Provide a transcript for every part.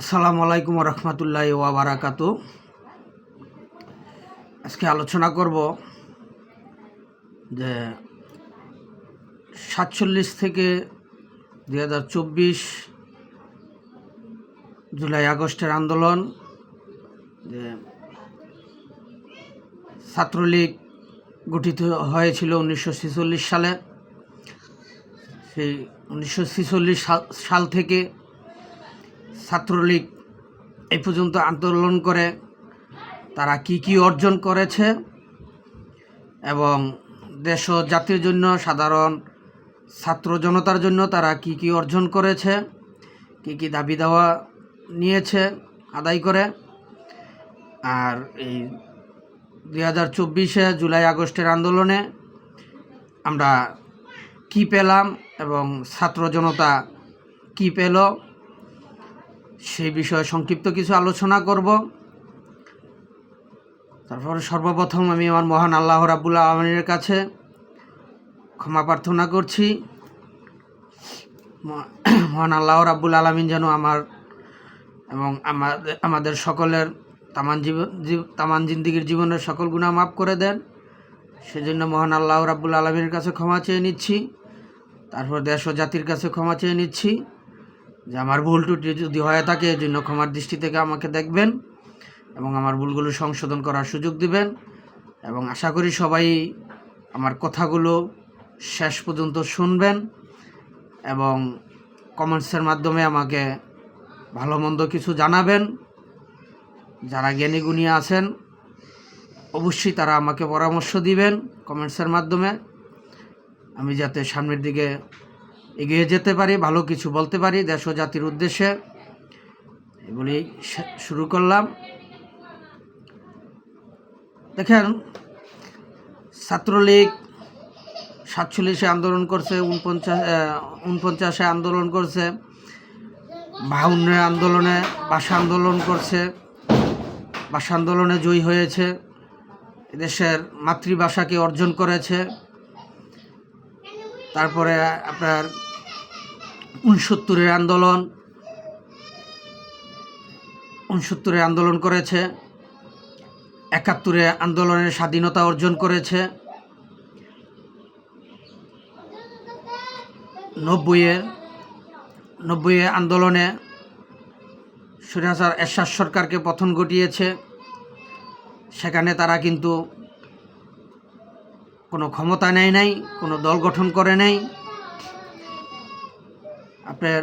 আসসালামু আলাইকুম রহমতুল্লাহ ওয়াবারাকাত আজকে আলোচনা করব যে সাতচল্লিশ থেকে দুই হাজার চব্বিশ জুলাই আগস্টের আন্দোলন, যে ছাত্রলীগ গঠিত হয়েছিল উনিশশো ছেচল্লিশ সালে। সেই উনিশশো ছেচল্লিশ সাল থেকে ছাত্রলীগ এই পর্যন্ত আন্দোলন করে, তারা কি কি অর্জন করেছে এবং দেশ ও জাতির জন্য, সাধারণ ছাত্র জনতার জন্য তারা কি কি অর্জন করেছে, কি কি দাবি দেওয়া নিয়েছে আদায় করে। আর এই দুই হাজার চব্বিশে জুলাই আগস্টের আন্দোলনে আমরা কি পেলাম এবং ছাত্র জনতা কি পেল সেই বিষয়ে সংক্ষিপ্ত কিছু আলোচনা করব। তারপর সর্বপ্রথম আমি আমার মহান আল্লাহ রাবুল্লাহ আলমিনের কাছে ক্ষমা প্রার্থনা করছি। মহান আল্লাহ রাব্বুল আলমিন যেন আমার এবং আমাদের আমাদের সকলের তামান জীবন জীব- তামান জিন্দিগির জীবনের সকল গুণা মাফ করে দেন। সেজন্য মহান আল্লাহ রাব্বুল আলমিনের কাছে ক্ষমা চেয়ে নিচ্ছি। তারপর দেশ ও জাতির কাছে ক্ষমা চেয়ে নিচ্ছি। যে আমার ভুল টুটি যদি হয়ে থাকে, এই জন্য ক্ষমার দৃষ্টি থেকে আমাকে দেখবেন এবং আমার ভুলগুলো সংশোধন করার সুযোগ দিবেন। এবং আশা করি সবাই আমার কথাগুলো শেষ পর্যন্ত শুনবেন এবং কমেন্টসের মাধ্যমে আমাকে ভালো মন্দ কিছু জানাবেন। যারা জ্ঞানী গুণী আছেন, অবশ্যই তারা আমাকে পরামর্শ দিবেন কমেন্টসের মাধ্যমে। আমি যাতে সামনের দিকে এগিয়ে যেতে পারি, ভালো কিছু বলতে পারি দেশ ও জাতির উদ্দেশ্যে। এগুলি শুরু করলাম। দেখেন, ছাত্রলীগ সাতচল্লিশে আন্দোলন করছে, উনপঞ্চাশ উনপঞ্চাশে আন্দোলন করছে বাহান্নের আন্দোলনে ভাষা আন্দোলন করছে ভাষা আন্দোলনে জয়ী হয়েছে দেশের মাতৃভাষাকে অর্জন করেছে। তারপরে আপনার উনসত্তরের আন্দোলন উনসত্তরে আন্দোলন করেছে একাত্তরে আন্দোলনের স্বাধীনতা অর্জন করেছে, নব্বইয়ে নব্বইয়ে আন্দোলনে সুরাচার এরশাদ সরকারকে পথন ঘটিয়েছে, সেখানে তারা কিন্তু কোনো ক্ষমতা নেয় নাই, কোনো দল গঠন করে নাই। আপনার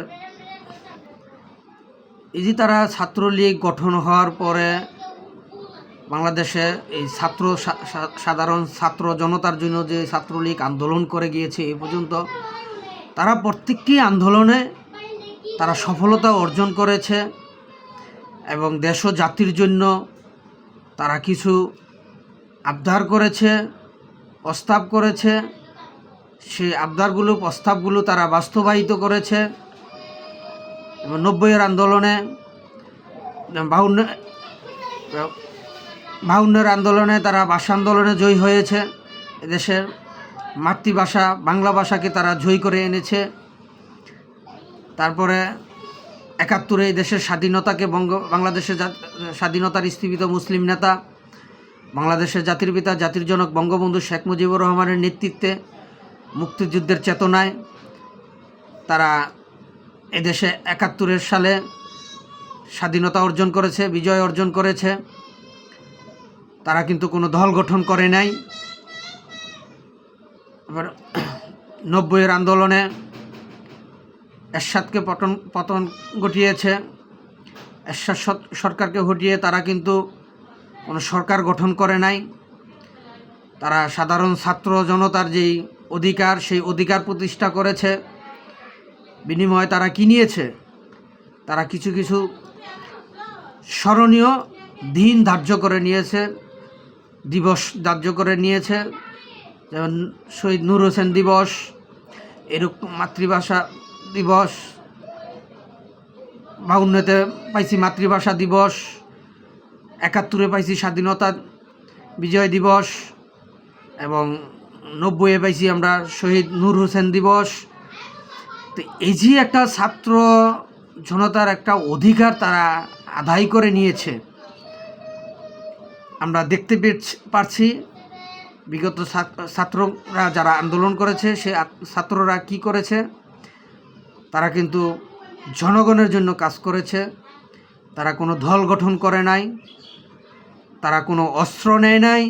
এই যে তারা ছাত্রলীগ গঠন হওয়ার পরে বাংলাদেশে এই ছাত্র সাধারণ ছাত্র জনতার জন্য যে ছাত্রলীগ আন্দোলন করে গিয়েছে এই পর্যন্ত, তারা প্রত্যেকটি আন্দোলনে তারা সফলতা অর্জন করেছে এবং দেশ জাতির জন্য তারা কিছু আবদার করেছে। প্রস্তাব করেছে, সেই আবদারগুলো, প্রস্তাবগুলো তারা বাস্তবায়িত করেছে। এবং নব্বইয়ের আন্দোলনে, বাউন্ন বাউন্নের আন্দোলনে তারা ভাষা আন্দোলনে জয়ী হয়েছে। এদেশের মাতৃভাষা, বাংলা ভাষাকে তারা জয়ী করে এনেছে। তারপরে একাত্তরে এই দেশের স্বাধীনতাকে বঙ্গ বাংলাদেশের স্বাধীনতার স্থীপিত মুসলিম নেতা বাংলাদেশের জাতির পিতা, জাতির জনক বঙ্গবন্ধু শেখ মুজিবুর রহমানের নেতৃত্বে মুক্তিযুদ্ধের চেতনায় তারা এদেশে একাত্তরের সালে স্বাধীনতা অর্জন করেছে, বিজয় অর্জন করেছে। তারা কিন্তু কোনো দল গঠন করে নাই। এবার নব্বইয়ের আন্দোলনে এরশাদকে পতন পতন ঘটিয়েছে। এরশাদ সরকারকে হটিয়ে তারা কিন্তু কোনো সরকার গঠন করে নাই। তারা সাধারণ ছাত্র জনতার যেই অধিকার, সেই অধিকার প্রতিষ্ঠা করেছে। বিনিময়ে তারা কি নিয়েছে? তারা কিছু কিছু স্মরণীয় দিন ধার্য করে নিয়েছে, দিবস ধার্য করে নিয়েছে। যেমন শহীদ নূর হোসেন দিবস এরকম মাতৃভাষা দিবস, বাউন্নতে পাইছি মাতৃভাষা দিবস একাত্তরে পাইছি স্বাধীনতা বিজয় দিবস এবং নব্বইয়ে পাইছি আমরা শহীদ নূর হোসেন দিবস। তো এই যে একটা ছাত্র জনতার একটা অধিকার তারা আদায় করে নিয়েছে, আমরা দেখতে পারছি। বিগত ছাত্ররা যারা আন্দোলন করেছে, সে ছাত্ররা কি করেছে? তারা কিন্তু জনগণের জন্য কাজ করেছে। তারা কোনো দল গঠন করে নাই। তারা কোনো অস্ত্র নেয় নাই,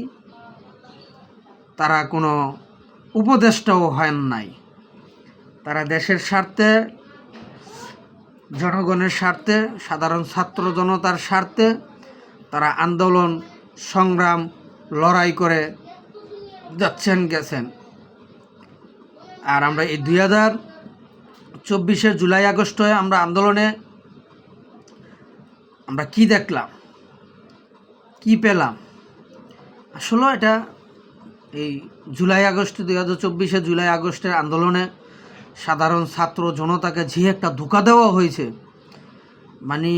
তারা কোনো উপদেষ্টাও হয় নাই। তারা দেশের স্বার্থে, জনগণের স্বার্থে, সাধারণ ছাত্র জনতার স্বার্থে তারা আন্দোলন, সংগ্রাম, লড়াই করে যাচ্ছেন, গেছেন। আর আমরা এই দুই হাজার চব্বিশে জুলাই, আগস্টে আমরা আন্দোলনে আমরা কি দেখলাম? কি পেলাম? আসলে এটা এই জুলাই আগস্ট, দুই হাজার চব্বিশে জুলাই আগস্টের আন্দোলনে সাধারণ ছাত্র জনতাকে যে একটা ধোকা দেওয়া হয়েছে। মানে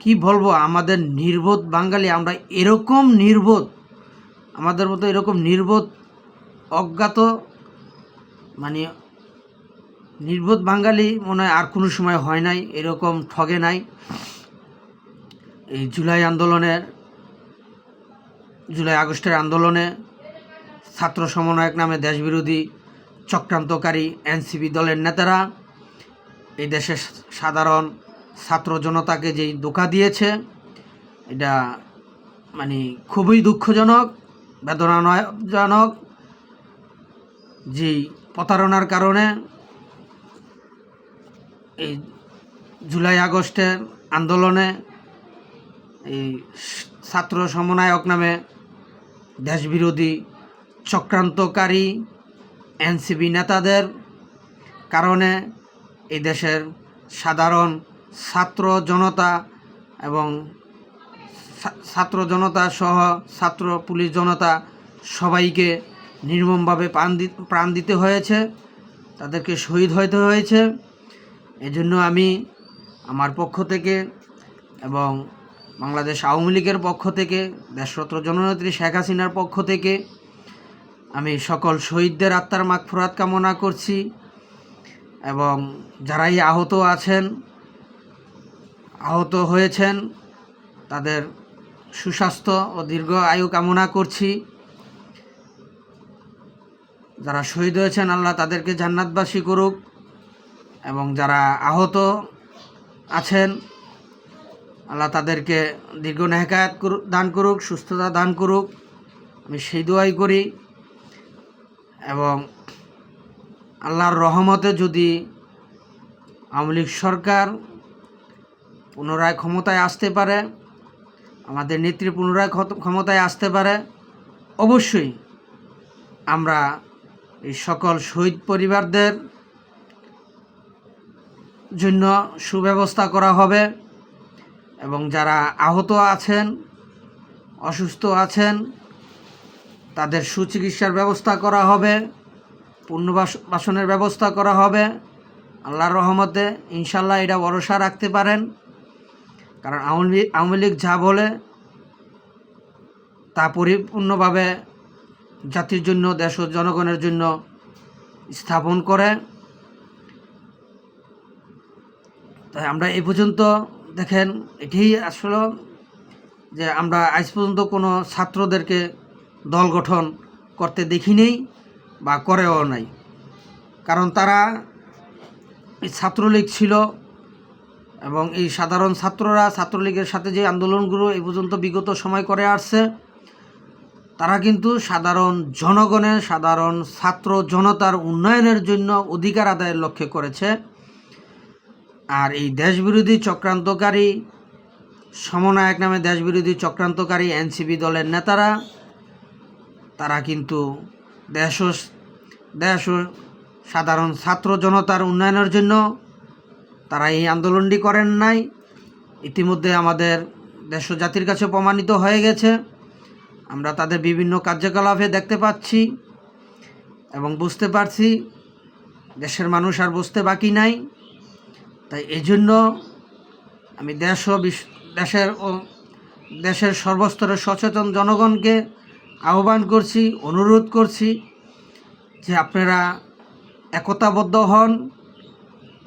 কি বলব, আমাদের নির্বোধ বাঙালি, আমরা এরকম নির্বোধ, আমাদের মতো এরকম নির্বোধ, অজ্ঞাত মানে নির্বোধ বাঙালি মনে হয় আর কোনো সময় হয় নাই, এরকম ঠগে নাই। এই জুলাই আন্দোলনের, জুলাই আগস্টের আন্দোলনে ছাত্র সমন্বয়ক নামে দেশবিরোধী চক্রান্তকারী এনসিপি দলের নেতারা এই দেশের সাধারণ ছাত্র জনতাকে যেই ধোকা দিয়েছে, এটা মানে খুবই দুঃখজনক, বেদনাজনক, যেই প্রতারণার কারণে এই জুলাই আগস্টের আন্দোলনে এই ছাত্র সমন্বয়ক নামে দেশবিরোধী চক্রান্তকারী এনসিপি নেতাদের কারণে এই দেশের সাধারণ ছাত্র জনতা এবং ছাত্র জনতা সহ ছাত্র পুলিশ জনতা সবাইকে নির্মমভাবে প্রাণ প্রাণ দিতে হয়েছে, তাদেরকে শহীদ হতে হয়েছে। এজন্য আমি আমার পক্ষ থেকে এবং বাংলাদেশ আওয়ামী লীগের পক্ষ থেকে, দেশরত্ন জননেত্রী শেখ হাসিনার পক্ষ থেকে আমি সকল শহীদদের আত্মার মাগফরাত কামনা করছি এবং যারাই আহত আছেন, আহত হয়েছেন, তাদের সুস্বাস্থ্য ও দীর্ঘ আয়ু কামনা করছি। যারা শহীদ হয়েছেন, আল্লাহ তাদেরকে জান্নাতবাসী করুক এবং যারা আহত আছেন আল্লাহ তাদেরকে দীর্ঘ নেহকায়াত দান করুক, সুস্থতা দান করুক। আমি সেই দোয়াই করি। এবং আল্লাহর রহমতে যদি আওয়ামী লীগ সরকার পুনরায় ক্ষমতায় আসতে পারে, আমাদের নেত্রী পুনরায় ক্ষমতায় আসতে পারে, অবশ্যই আমরা এই সকল শহীদ পরিবারদের জন্য সুব্যবস্থা করা হবে। এবং যারা আহত আছেন, অসুস্থ আছেন, তাদের সুচিকিৎসার ব্যবস্থা করা হবে পুনর্বাস- বাসনের ব্যবস্থা করা হবে। আল্লাহর রহমতে ইনশাল্লাহ এটা ভরসা রাখতে পারেন। কারণ আওয়ামী আওয়ামী লীগ যা বলে, তা পরিপূর্ণভাবে জাতির জন্য, দেশ ও জনগণের জন্য স্থাপন করে। তাই আমরা এই পর্যন্ত দেখেন, এটাই আসলে যে আমরা আজ পর্যন্ত কোনো ছাত্রদেরকে দল গঠন করতে দেখিনি বা করেও নাই। কারণ তারা এই ছাত্রলীগ ছিল এবং এই সাধারণ ছাত্ররা ছাত্রলীগের সাথে যে আন্দোলনগুলো এই পর্যন্ত বিগত সময় করে আসছে, তারা কিন্তু সাধারণ জনগণের, সাধারণ ছাত্র জনতার উন্নয়নের জন্য অধিকার আদায়ের লক্ষ্যে করেছে। আর এই দেশবিরোধী চক্রান্তকারী সমনায়ক নামে দেশবিরোধী চক্রান্তকারী এনসিপি দলের নেতারা, তারা কিন্তু দেশ দেশ সাধারণ ছাত্র জনতার উন্নয়নের জন্য তারা এই আন্দোলনটি করেন নাই। ইতিমধ্যে আমাদের দেশ জাতির কাছে প্রমাণিত হয়ে গেছে। আমরা তাদের বিভিন্ন কার্যকলাপে দেখতে পাচ্ছি এবং বুঝতে পারছি। দেশের মানুষ আর বুঝতে বাকি নাই। তাই এই জন্য আমি দেশ ও দেশের ও দেশের সর্বস্তরের সচেতন জনগণকে আহ্বান করছি, অনুরোধ করছি যে আপনারা একতাবদ্ধ হন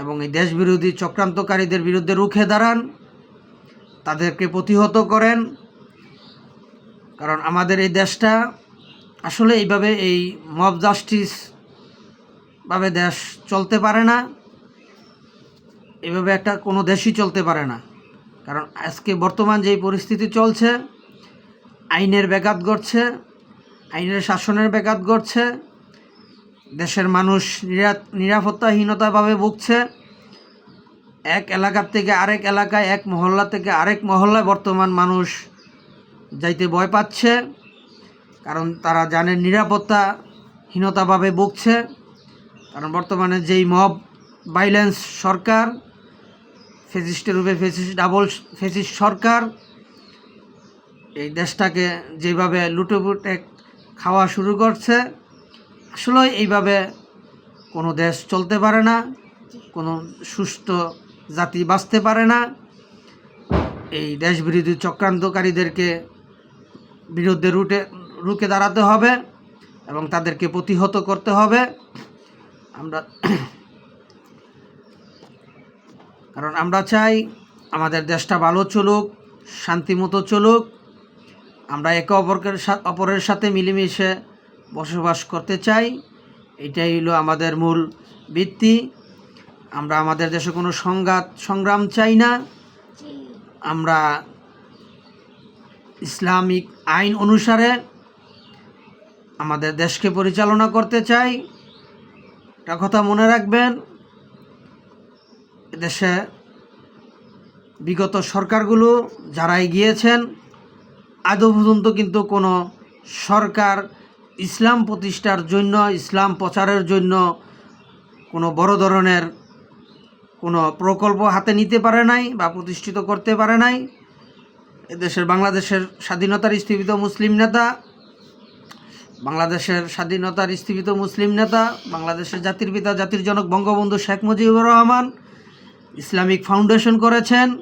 এবং এই দেশবিরোধী চক্রান্তকারীদের বিরুদ্ধে রুখে দাঁড়ান, তাদেরকে প্রতিহত করেন, কারণ আমাদের এই দেশটা আসলে এইভাবে এই মব জাস্টিস ভাবে দেশ চলতে পারে না। এভাবে একটা কোনো দেশই চলতে পারে না। কারণ আজকে বর্তমান যেই পরিস্থিতি চলছে, আইনের ব্যাঘাত ঘটছে, আইনের শাসনের ব্যাঘাত ঘটছে, দেশের মানুষ নিরা- নিরাপত্তাহীনতাভাবে ভুগছে। এক এলাকার থেকে আরেক এলাকায়, এক মহল্লা থেকে আরেক মহল্লায় বর্তমান মানুষ যাইতে ভয় পাচ্ছে, কারণ তারা জানে নিরাপত্তাহীনতাভাবে ভুগছে। কারণ বর্তমানে যেই মব ভাইলেন্স সরকার ফেসিস্টের রূপে ফেসিস্ট, ডাবল ফেসিস্ট সরকার, এই দেশটাকে যেভাবে লুটেপুটে খাওয়া শুরু করছে, আসলে এইভাবে কোনো দেশ চলতে পারে না, কোনো সুস্থ জাতি বাঁচতে পারে না। এই দেশ বিরোধী চক্রান্তকারীদেরকে বিরুদ্ধে রুটে, রুখে দাঁড়াতে হবে এবং তাদেরকে প্রতিহত করতে হবে। আমরা কারণ আমরা চাই আমাদের দেশটা ভালো চলুক শান্তিমতো চলুক। আমরা একে অপরকে অপরের সাথে মিলেমিশে বসবাস করতে চাই। এটাই হলো আমাদের মূল ভিত্তি। আমরা আমাদের দেশে কোনো সংঘাত, সংগ্রাম চাই না। আমরা ইসলামিক আইন অনুসারে আমাদের দেশকে পরিচালনা করতে চাই। একটা কথা মনে রাখবেন দেশে বিগত সরকারগুলো যারাই গিয়েছেন আদৌ পর্যন্ত কিন্তু কোনো সরকার ইসলাম প্রতিষ্ঠার জন্য, ইসলাম প্রচারের জন্য কোনো বড় ধরনের কোনো প্রকল্প হাতে নিতে পারে নাই বা প্রতিষ্ঠিত করতে পারে নাই। এদেশের বাংলাদেশের স্বাধীনতার স্থীপিত মুসলিম নেতা, বাংলাদেশের স্বাধীনতার স্থীপিত মুসলিম নেতা, বাংলাদেশের জাতির পিতা, জাতির জনক বঙ্গবন্ধু শেখ মুজিবুর রহমান ইসলামিক ফাউন্ডেশন করেছেন,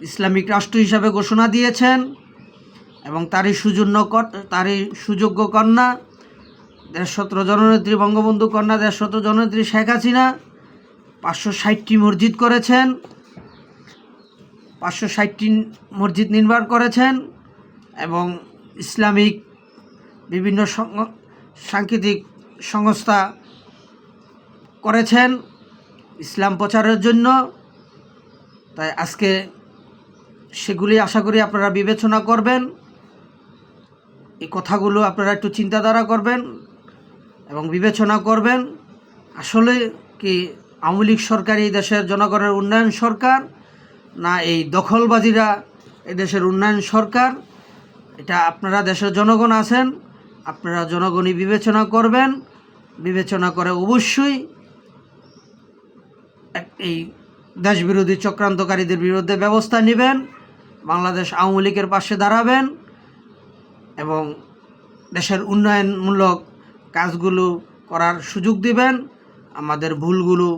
ইসলামিক রাষ্ট্র হিসাবে ঘোষণা দিয়েছেন, এবং তারই সুজন্য তারই সুযোগ্য কন্যা দেশশত্র জননেত্রী, বঙ্গবন্ধু কন্যা দেশশত্র জননেত্রী শেখ হাসিনা, পাঁচশো ষাটটি মসজিদ করেছেন, পাঁচশো ষাটটি মসজিদ নির্মাণ করেছেন, এবং ইসলামিক বিভিন্ন সং- সাংকেতিক সংস্থা করেছেন। ইসলাম প্রচারের জন্য। তাই আজকে সেগুলি আশা করি আপনারা বিবেচনা করবেন। এই কথাগুলো আপনারা একটু চিন্তাধারা করবেন এবং বিবেচনা করবেন। আসলে কি আওয়ামী লীগ সরকার এই দেশের জনগণের উন্নয়ন সরকার না এই দখলবাজিরা দেশের উন্নয়ন সরকার? এটা আপনারা দেশের জনগণ আছেন, আপনারা জনগণই বিবেচনা করবেন। বিবেচনা করে অবশ্যই এই দেশবিরোধী চক্রান্তকারীদের বিরুদ্ধে ব্যবস্থা নেবেন, বাংলাদেশ আওয়ামী লীগের পাশে দাঁড়াবেন এবং দেশের উন্নয়নমূলক কাজগুলো করার সুযোগ দিবেন, আমাদের ভুলগুলো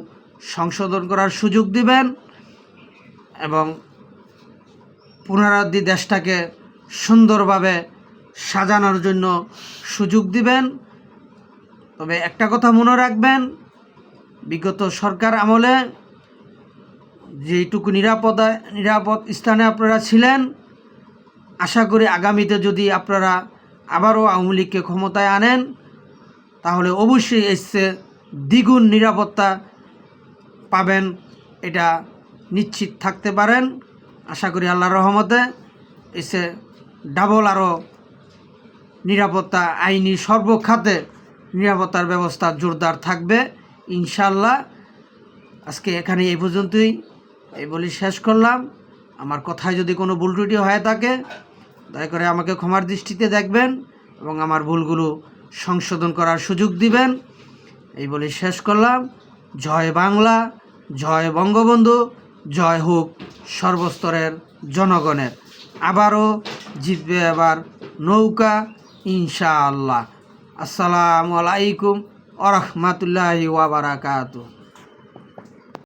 সংশোধন করার সুযোগ দিবেন এবং পুনরাবৃত্তি দেশটাকে সুন্দরভাবে সাজানোর জন্য সুযোগ দিবেন। তবে একটা কথা মনে রাখবেন বিগত সরকার আমলে যেটুকু নিরাপদা, নিরাপদ স্থানে আপনারা ছিলেন, আশা করি আগামীতে যদি আপনারা আবারও আওয়ামী লীগকে ক্ষমতায় আনেন, তাহলে অবশ্যই এসছে দ্বিগুণ নিরাপত্তা পাবেন, এটা নিশ্চিত থাকতে পারেন। আশা করি আল্লাহর রহমতে এসে ডাবল আরও নিরাপত্তা আইনি সর্বখাতে নিরাপত্তার ব্যবস্থা জোরদার থাকবে। ইনশাল্লাহ আজকে এখানে এই পর্যন্তই। এই বলি শেষ করলাম। আমার কথায় যদি কোনো ভুল ত্রুটি হয়ে থাকে, দয়া করে আমাকে ক্ষমার দৃষ্টিতে দেখবেন এবং আমার ভুলগুলো সংশোধন করার সুযোগ দিবেন। এই বলে শেষ করলাম। জয় বাংলা, জয় বঙ্গবন্ধু, জয় হোক সর্বস্তরের জনগণের। আবারও জিতবে এবার নৌকা, ইনশাআল্লাহ। আসসালামু আলাইকুম। আরহামতুল্লাহি ওয়াবারাকাতুহ